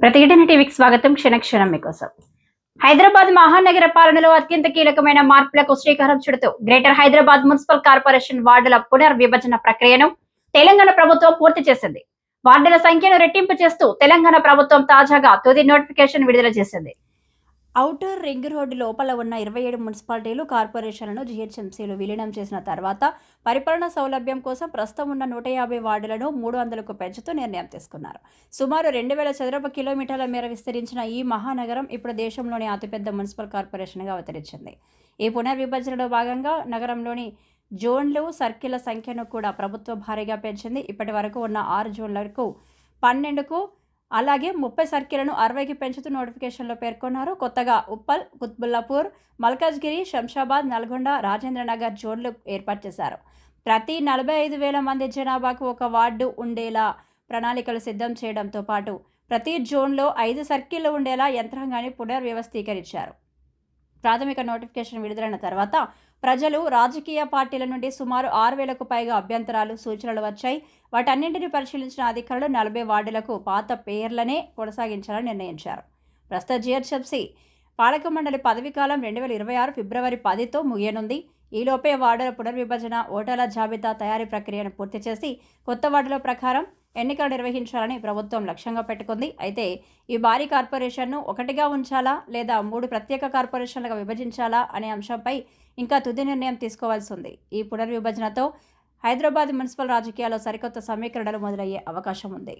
ప్రతిఘటన టీవీకి స్వాగతం క్షణక్షణం మీకోసం. హైదరాబాద్ మహానగర పాలనలో అత్యంత కీలకమైన మార్పులకు శ్రీకారం చుడుతూ గ్రేటర్ హైదరాబాద్ మున్సిపల్ కార్పొరేషన్ వార్డుల పునర్విభజన ప్రక్రియను తెలంగాణ ప్రభుత్వం పూర్తి చేసింది. వార్డుల సంఖ్యను రెట్టింపు చేస్తూ తెలంగాణ ప్రభుత్వం తాజాగా తుది నోటిఫికేషన్ విడుదల చేసింది. ఔటర్ రింగ్ రోడ్డు లోపల ఉన్న ఇరవై ఏడు మున్సిపాలిటీలు కార్పొరేషన్లను జీహెచ్ఎంసీలు విలీనం చేసిన తర్వాత పరిపాలన సౌలభ్యం కోసం ప్రస్తుతం ఉన్న నూట యాభై వార్డులను మూడు వందలకు పెంచుతూ నిర్ణయం తీసుకున్నారు. సుమారు రెండు వేల చదరపు కిలోమీటర్ల మేర విస్తరించిన ఈ మహానగరం ఇప్పుడు దేశంలోని అతిపెద్ద మున్సిపల్ కార్పొరేషన్గా అవతరించింది. ఈ పునర్విభజనలో భాగంగా నగరంలోని జోన్లు సర్కిళ్ళ సంఖ్యను కూడా ప్రభుత్వం భారీగా పెంచింది. ఇప్పటి వరకు ఉన్న ఆరు జోన్లకు పన్నెండుకు అలాగే ముప్పై సర్కిళ్ళను అరవైకి పెంచుతూ నోటిఫికేషన్లో పేర్కొన్నారు. కొత్తగా ఉప్పల్ కుత్బుల్లాపూర్ మల్కాజ్గిరి శంషాబాద్ నల్గొండ రాజేంద్రనగర్ జోన్లు ఏర్పాటు చేశారు. ప్రతి నలభై ఐదు వేల మంది జనాభాకు ఒక వార్డు ఉండేలా ప్రణాళికలు సిద్ధం చేయడంతో పాటు ప్రతి జోన్లో ఐదు సర్కిళ్ళు ఉండేలా యంత్రాంగాన్ని పునర్వ్యవస్థీకరించారు. ప్రాథమిక నోటిఫికేషన్ విడుదలైన తర్వాత ప్రజలు రాజకీయ పార్టీల నుండి సుమారు ఆరు వేలకు పైగా అభ్యంతరాలు సూచనలు వచ్చాయి. వాటన్నింటినీ పరిశీలించిన అధికారులు నలభై వార్డులకు పాత పేర్లనే కొనసాగించాలని నిర్ణయించారు. ప్రస్తుత జిహెచ్ఎంసీ పాలక మండలి పదవీకాలం రెండు వేల ఇరవై ఆరు ఫిబ్రవరి పదితో ముగియనుంది. ఈలోపే వార్డుల పునర్విభజన ఓటర్ల జాబితా తయారీ ప్రక్రియను పూర్తి చేసి కొత్త వార్డుల ప్రకారం ఎన్నికలు నిర్వహించాలని ప్రభుత్వం లక్ష్యంగా పెట్టుకుంది. అయితే ఈ భారీ కార్పొరేషన్ను ఒకటిగా ఉంచాలా లేదా మూడు ప్రత్యేక కార్పొరేషన్లుగా విభజించాలా అనే అంశంపై ఇంకా తుది నిర్ణయం తీసుకోవాల్సి ఉంది. ఈ పునర్విభజనతో హైదరాబాద్ మున్సిపల్ రాజకీయాల్లో సరికొత్త సమీకరణలు మొదలయ్యే అవకాశం ఉంది.